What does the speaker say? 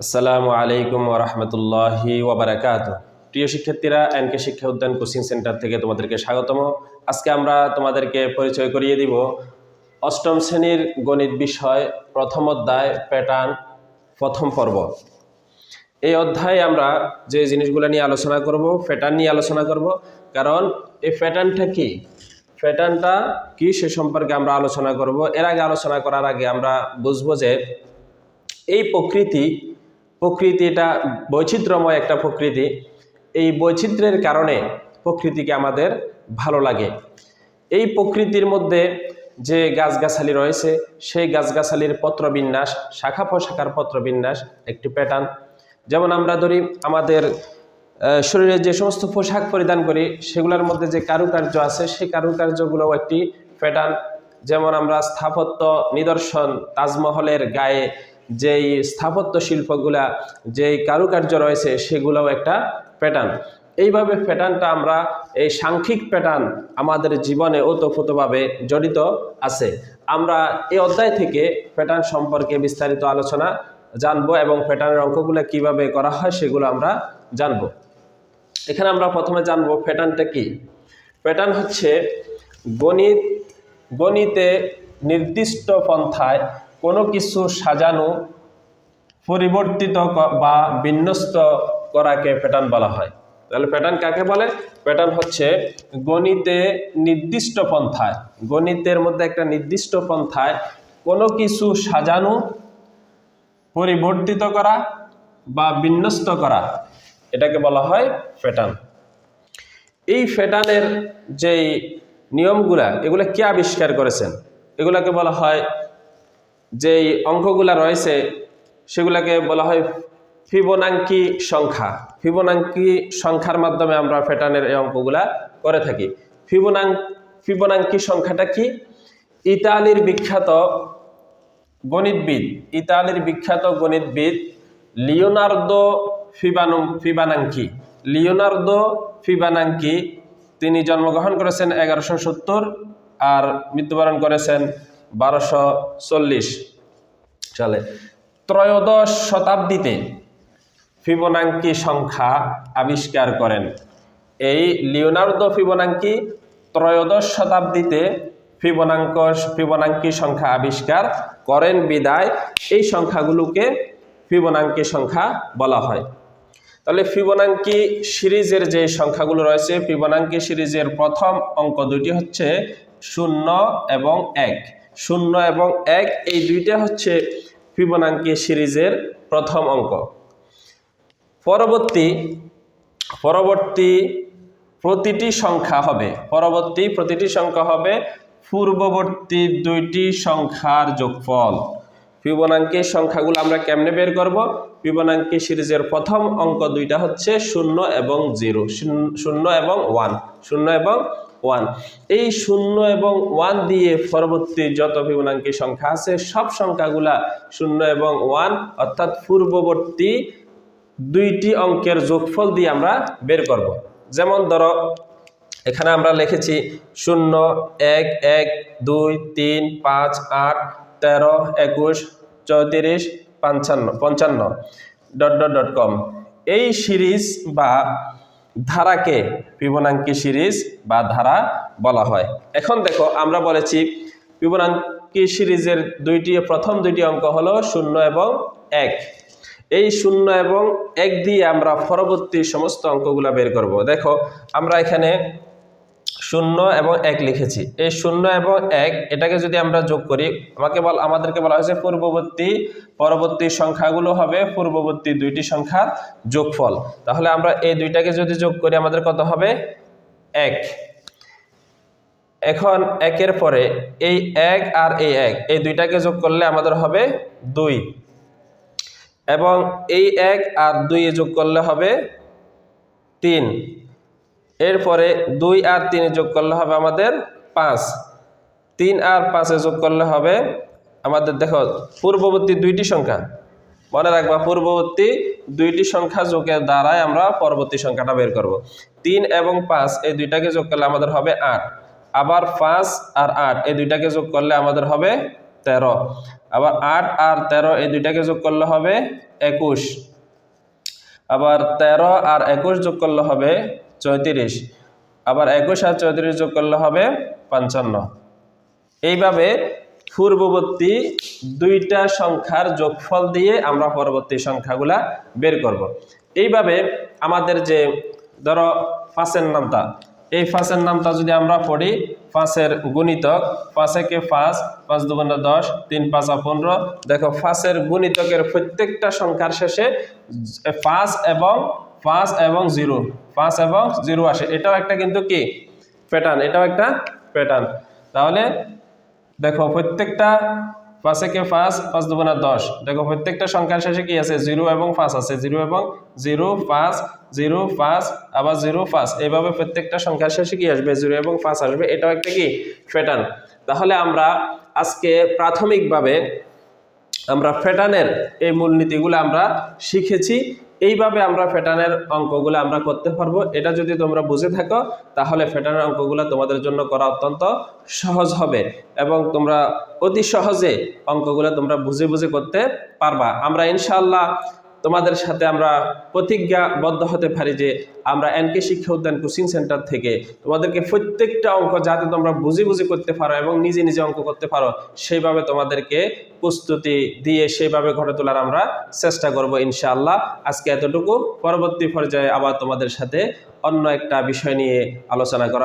আসসালামু আলাইকুম ওরহমতুল্লাহি ওবরাকাত প্রিয় শিক্ষার্থীরা, এনকে শিক্ষা উদ্যান কোচিং সেন্টার থেকে তোমাদেরকে স্বাগতম। আজকে আমরা তোমাদেরকে পরিচয় করিয়ে দিব অষ্টম শ্রেণির গণিত বিষয়, প্রথম অধ্যায় প্যাটার্ন প্রথম পর্ব। এই অধ্যায়ে আমরা যে জিনিসগুলো নিয়ে আলোচনা করব প্যাটার্ন নিয়ে আলোচনা করব, কারণ এই প্যাটার্নটা কি? প্যাটার্নটা কি সে সম্পর্কে আমরা আলোচনা করব। এর আগে আলোচনা করার আগে আমরা বুঝব যে এই প্রকৃতি প্রকৃতি এটা বৈচিত্র্যময় একটা প্রকৃতি। এই বৈচিত্র্যের কারণে প্রকৃতিকে আমাদের ভালো লাগে। এই প্রকৃতির মধ্যে যে গাছগাছালি রয়েছে, সেই গাছগাছালির পত্রবিন্যাস, শাখা প্রশাখার পত্রবিন্যাস একটি প্যাটার্ন যেমন আমরা ধরি, আমাদের শরীরে যে সমস্ত পোশাক পরিধান করি, সেগুলোর মধ্যে যে কারুকার্য আছে, সেই কারুকার্যগুলোও একটি প্যাটার্ন যেমন আমরা স্থাপত্য নিদর্শন, তাজমহলের গায়ে যেই স্থাপত্য শিল্পগুলা, যেই কারুকার্য রয়েছে, সেগুলোও একটা প্যাটার্ন এইভাবে প্যাটার্নটা আমরা, এই সাংখ্যিক প্যাটার্ন আমাদের জীবনে ওতপ্রোতভাবে জড়িত আছে। আমরা এই অধ্যায় থেকে প্যাটার্ন সম্পর্কে বিস্তারিত আলোচনা জানব এবং প্যাটার্নের অঙ্কগুলো কীভাবে করা হয় সেগুলো আমরা জানব। এখানে আমরা প্রথমে জানব প্যাটার্নটা কি? প্যাটার্ন হচ্ছে গণিত, গণিতে নির্দিষ্ট পন্থায় কোনো কিছু সাজানো, পরিবর্তিত বা বিন্যস্ত করাকে প্যাটার্ন বলা হয়। তাহলে প্যাটার্ন কাকে বলে? প্যাটার্ন হচ্ছে গণিতে নির্দিষ্ট পন্থায়, গণিতের মধ্যে একটা নির্দিষ্ট পন্থায় কোনো কিছু সাজানো, পরিবর্তিত করা বা বিন্যস্ত করা, এটাকে বলা হয় প্যাটার্ন। এই প্যাটার্নের যেই নিয়মগুলা, এগুলা কে আবিষ্কার করেছেন? এগুলাকে বলা হয় যেই অঙ্কগুলা রয়েছে, সেগুলাকে বলা হয় ফিবোনাঙ্কি সংখ্যা। ফিবোনাঙ্কি সংখ্যার মাধ্যমে আমরা প্যাটার্নের এই অঙ্কগুলা করে থাকি। ফিবোনাং ফিবোনাঙ্কি সংখ্যাটা কি? ইতালির বিখ্যাত গণিতবিদ, ইতালির বিখ্যাত গণিতবিদ লিওনার্দো ফিবানু ফিবানাঙ্কি। লিওনার্দো ফিবানাঙ্কি, তিনি জন্মগ্রহণ করেছেন এগারোশো সত্তর আর মৃত্যুবরণ করেছেন বারোশো চল্লিশ সালে ত্রয়োদশ শতাব্দীতে ফিবোনাঙ্কি সংখ্যা আবিষ্কার করেন। এই লিওনার্দো ফিবোনাঙ্কি ত্রয়োদশ শতাব্দীতে ফিবোনাঙ্ক ফিবোনাঙ্কি সংখ্যা আবিষ্কার করেন বিদায়। এই সংখ্যাগুলোকে ফিবোনাঙ্কি সংখ্যা বলা হয়। তাহলে ফিবোনাঙ্কি সিরিজের যে সংখ্যাগুলো রয়েছে, ফিবোনাঙ্কি সিরিজের প্রথম অঙ্ক দুটি হচ্ছে শূন্য এবং এক। শূন্য এবং এক, এই দুইটা হচ্ছে ফিবোনাঙ্কি সিরিজের প্রথম অঙ্ক। পরবর্তী পরবর্তী প্রতিটি সংখ্যা হবে, পরবর্তী প্রতিটি সংখ্যা হবে পূর্ববর্তী দুইটি সংখ্যার যোগফল। ফিবোনাঙ্কি সংখ্যাগুলো আমরা কেমনে বের করব? ফিবোনাঙ্কি সিরিজের প্রথম অঙ্ক দুইটা হচ্ছে শূন্য এবং জিরো, শূন্য এবং ওয়ান, শূন্য এবং ওয়ান। এই শূন্য এবং ওয়ান দিয়ে পরবর্তী যত ফিবোনাঙ্কি সংখ্যা আছে, সব সংখ্যাগুলা শূন্য এবং ওয়ান, অর্থাৎ পূর্ববর্তী দুইটি অঙ্কের যোগফল দিয়ে আমরা বের করব। যেমন ধরো, এখানে আমরা লিখেছি শূন্য, এক এক, দুই, তিন, পাঁচ, আট, তেরো, একুশ, চৌত্রিশ পঞ্চান্ন পঞ্চান্ন, ডট ডট ডট, কম। এই সিরিজ বা ধারাকে ফিবোনাঙ্কি সিরিজ বা ধারা বলা হয়। এখন দেখো, আমরা বলেছি ফিবোনাঙ্কি সিরিজের দুইটি, প্রথম দুইটি অঙ্ক হলো শূন্য এবং এক। এই শূন্য এবং এক দিয়ে আমরা পরবর্তী সমস্ত অঙ্কগুলো বের করব। দেখো, আমরা এখানে শূন্য এবং এক লিখেছি। এই শূন্য এবং এক, এটাকে যদি আমরা যোগ করি, আমাকে বল, আমাদেরকে বলা হয়েছে পূর্ববর্তী, পরবর্তী সংখ্যাগুলো হবে পূর্ববর্তী দুইটি সংখ্যার যোগফল। তাহলে আমরা এই দুইটাকে যদি যোগ করি, আমাদের কত হবে? এক। এখন একের পরে এই এক আর এই এক, এই দুইটাকে যোগ করলে আমাদের হবে দুই। এবং এই এক আর দুই যোগ করলে হবে তিন। এরপরে দুই আর তিনে যোগ করলে হবে আমাদের পাঁচ। তিন আর পাঁচে যোগ করলে হবে আমাদের, দেখো, পূর্ববর্তী দুইটি সংখ্যা। মনে রাখবা, পূর্ববর্তী দুইটি সংখ্যা যোগের দ্বারাই আমরা পরবর্তী সংখ্যাটা বের করব। তিন এবং পাঁচ, এই দুইটাকে যোগ করলে আমাদের হবে আট। আবার পাঁচ আর আট, এই দুইটাকে যোগ করলে আমাদের হবে তেরো। আবার আট আর তেরো, এই দুইটাকে যোগ করলে হবে একুশ। আবার তেরো আর একুশ যোগ করলে হবে চৌত্রিশ আবার একুশ আর চৌত্রিশ যোগ করলে হবে পঞ্চান্ন এইভাবে পূর্ববর্তী দুইটা সংখ্যার যোগফল দিয়ে আমরা পরবর্তী সংখ্যাগুলা বের করব। এইভাবে আমাদের যে ধরো পাঁচের নামটা এই পাঁচের নামটা যদি আমরা পড়ি, পাঁচের গুণিতক পাঁচ একে পাঁচ পাঁচ দুগুণে দশ, তিন পাঁচা পনেরো, দেখো পাঁচের গুণিতকের প্রত্যেকটা সংখ্যার শেষে পাঁচ এবং পাঁচ এবং জিরো। পাঁচ এবং জিরো আসে। এটাও একটা কিন্তু কি? প্যাটার্ন এটাও একটা প্যাটার্ন তাহলে দেখো, প্রত্যেকটা পাঁচে কে পাঁচ? পাঁচ দুগুণা দশ। দেখো, প্রত্যেকটা সংখ্যার শেষে কি আছে? জিরো এবং পাঁচ আছে। জিরো এবং জিরো, পাঁচ জিরো, পাঁচ, আবার জিরো, পাঁচ। এইভাবে প্রত্যেকটা সংখ্যার শেষে কি আসবে? জিরো এবং পাঁচ আসবে। এটাও একটা কি? প্যাটার্ন তাহলে আমরা আজকে প্রাথমিকভাবে আমরা ফ্যাটানের এই মূলনীতিগুলো আমরা শিখেছি। এইভাবে আমরা ফ্যাটানের অঙ্কগুলো আমরা করতে পারব। এটা যদি তোমরা বুঝে থাকো, তাহলে ফ্যাটানের অঙ্কগুলো তোমাদের জন্য করা অত্যন্ত সহজ হবে এবং তোমরা অতি সহজে অঙ্কগুলো তোমরা বুঝে বুঝে করতে পারবা। আমরা ইনশাআল্লাহ তোমাদের সাথে আমরা প্রতিজ্ঞাবদ্ধ হতে পারি যে আমরা এনকে শিক্ষা উদ্যান কোচিং সেন্টার থেকে তোমাদেরকে প্রত্যেকটা অঙ্ক যাতে তোমরা বুঝে বুঝে করতে পারো এবং নিজে নিজে অঙ্ক করতে পারো, সেইভাবে তোমাদেরকে প্রস্তুতি দিয়ে সেইভাবে গড়ে তোলার আমরা চেষ্টা করব ইনশাআল্লাহ। আজকে এতটুকু। পরবর্তী পর্যায়ে আবার তোমাদের সাথে অন্য একটা বিষয় নিয়ে আলোচনা করা